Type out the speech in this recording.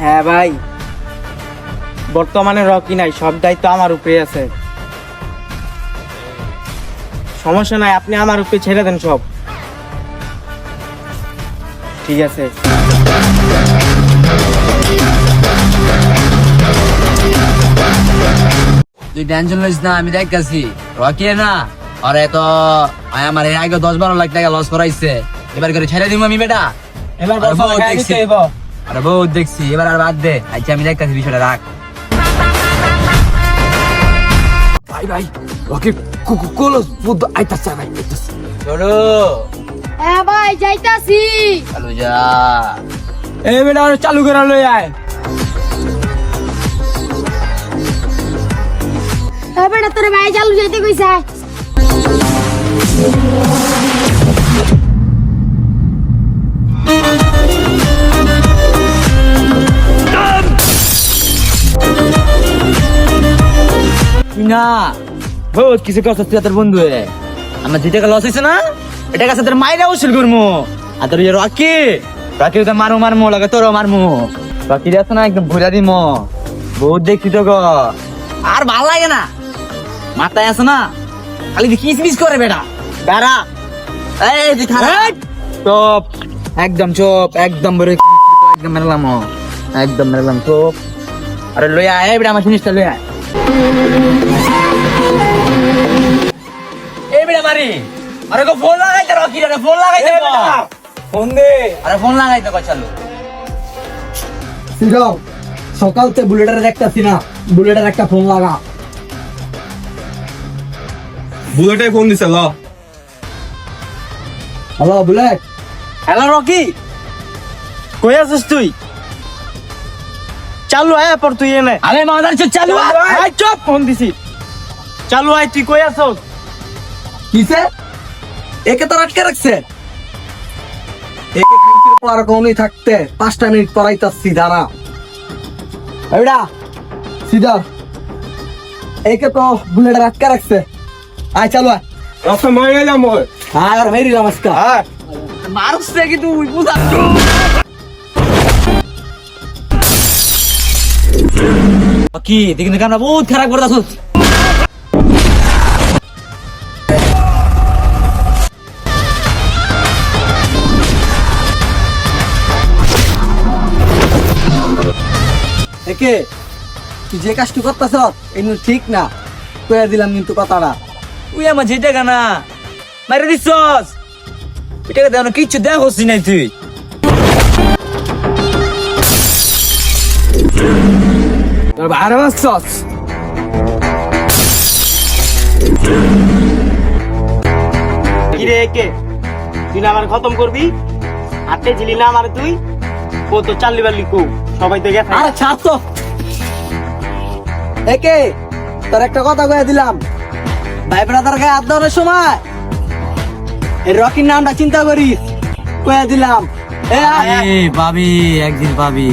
হ্যাঁ ভাই। বর্তমানে রকি নাই সব দায়িত্ব আমার উপরে আছে। সমস্যা নাই আপনি আমার উপরে ছেড়ে দেন সব। ঠিক আছে। তুই টেনশন লইস না আমি দেখতেছি। রকি না? আরে তো আমার এর আগে দশ বারো লাখ টাকা লস করাইছে। এবার করে ছেড়ে দিব আমি বেটা। এবার আরে খাই দেখছি। এবার আর বাদ দে। আচ্ছা আমি দেখতেছি বিষয়টা রাখ। ভাই ভাই রকি কোলো বুদ্ধ আইতাছে ভাই আইতাছে। চলো। হ্যাঁ ভাই যাইতাছি। চালু যা। এই বেটা চালু করে লই আয়। হ্যাঁ বেটা তোর ভাই চালু যাইতে কইছে। না। বহুত কিছু করছিস তুই তোর বন্ধু? আমার যে টাকা লস হয়েছে না? এটা কাছে তোর মাইরা উসুল করব আর তোর ইয়ে রকি রকি তো মারু মারমু লাগে তোরও মারমু। রকি আছে না একদম ভুলা দিম। বহুত দেখছি তো আর ভালো লাগে না। মাথায় আছে না? খালি কিস মিস করে বেটা। বেড়া। এই তুই খারাপ চুপ। একদম চুপ একদম বড় একদম মেরলাম একদম মেরলাম চুপ। আরে লই আয় বেটা আমার জিনিসটা লই আয়। এই বেটা মারি। আরে গো ফোন রকি রে ফোন লাগাইতে ফোন দে। আরে ফোন লাগাইতে কই চালু। সিরাও সকালতে বুলেটের দেখতাছি না বুলেটের একটা ফোন লাগা। বুলেটে ফোন দিছে ল। হ্যালো বুলেট হ্যালো রকি কই আছিস তুই? চালু আয় পর তুই এনে। আরে মাদার চল চালু আয়। চুপ ফোন দিছি। চালু আয় তুই কই আছস? কিসে? একে তো আটকে রাখছে। একে খাইতে পড়ার কোনই থাকতে। পাঁচটা মিনিট পড়াইতাছি দাঁড়া। এবিডা সিধা। একে তো বুলেটের আটকে রাখছে। আয় চালু আয়। রাস্তা মাই গেলাম ওই। হ্যাঁ আর মেরি নমস্কার হ্যাঁ মারছে কি তুই বুঝা কি দেখি দেখি আমরা বহুত খারাপ করে দাস একে তুই যে কাজটি করতেছ এগুলো ঠিক না। কয়ে দিলাম কিন্তু কথাটা। তুই আমার যে টাকা না মারে দিছস। এটা দেও না কিচ্ছু দেখ নাই তুই। তোর বাইরে কি কে তুই না আমার খতম করবি? হাতে ঝিলি না আমার তুই? ও তো চাল্লি বাল্লি কো। সবাই তো গেছে। আরে ছাড় তো। একে তোর একটা কথা কয়ে দিলাম। ভাই ব্রাদার গায়ে হাত দেওয়ার সময় এই রকির নামটা চিন্তা করিস। কয়ে দিলাম। এ। পাবি একদিন পাবি।